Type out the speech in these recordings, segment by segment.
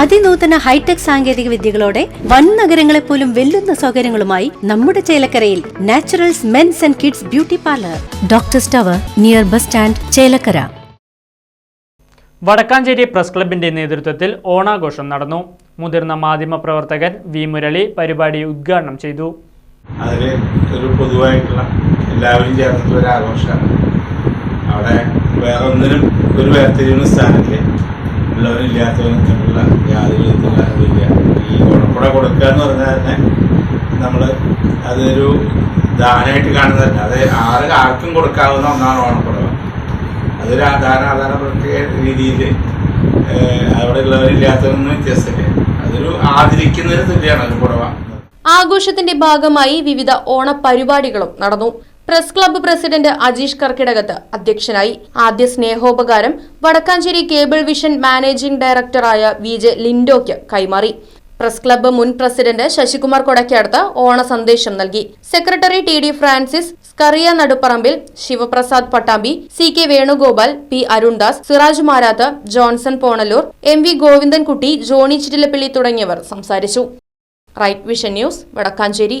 അതിനൂതന hi tech സാങ്കേതിക വിദ്യകളോടെ വൻ നഗരങ്ങളെ പോലും വെല്ലുന്ന സൗകര്യങ്ങളുമായി നമ്മുടെ ചേലക്കരയിൽ naturals men's and kids beauty parlour. Doctor സ്റ്റവർ near bus stand Chelakkara. Vadakkanchery press ക്ലബിന്റെ നേതൃത്വത്തിൽ ഓണാഘോഷം നടന്നു. മുതിർന്ന മാധ്യമപ്രവർത്തകൻ വി മുരളി പരിപാടി ഉദ്ഘാടനം ചെയ്തു. അതിൽ ഒരു പൊതുവായിട്ടുള്ള എല്ലാവരും ചേർന്നിട്ടുള്ള ഒരു ആഘോഷമാണ്. അവിടെ വേറെ ഒന്നിനും ഒരു വേർതിരിവിന് സ്ഥാനമില്ല? ഉള്ളവരും ഇല്ലാത്തവരും തമ്മിലുള്ള യാതൊരു ഇല്ല ഈ ഓണപ്പുട കൊടുക്കുക എന്ന് പറഞ്ഞാൽ തന്നെ നമ്മൾ അതൊരു ദാനമായിട്ട് കാണുന്നതല്ല. അത് ആറ് ആർക്കും കൊടുക്കാവുന്ന ഒന്നാണ് ഓണപ്പുടവ അതൊരു ദാന ആധാര പ്രത്യേക രീതിയിൽ അവിടെ ഉള്ളവരില്ലാത്തവരൊന്നും വ്യത്യസ്തമില്ല. അതൊരു ആദരിക്കുന്നതിന് തുല്യമാണ് ഒരു ആഘോഷത്തിന്റെ ഭാഗമായി വിവിധ ഓണപരിപാടികളും നടന്നു. Press club president Ajeesh Karkidakath അധ്യക്ഷനായി. ആദ്യ സ്നേഹോപകാരം വടക്കാഞ്ചേരി കേബിൾ വിഷൻ മാനേജിംഗ് ഡയറക്ടറായ വി ജെ ലിൻഡോയ്ക്ക് കൈമാറി. പ്രസ് ക്ലബ്ബ് മുൻ പ്രസിഡന്റ് ശശികുമാർ കൊടക്കടുത്ത് ഓണ സന്ദേശം നൽകി. Secretary T D Francis Scaria Naduparambil Sivaprasad Pattambi C K Venugopal P Arundas Siraj Marath Johnson Ponalur M V Govindankutty Johny Chittilappilly തുടങ്ങിയവർ സംസാരിച്ചു. Right vision news Vadakkanchery.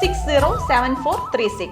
six zero seven four three six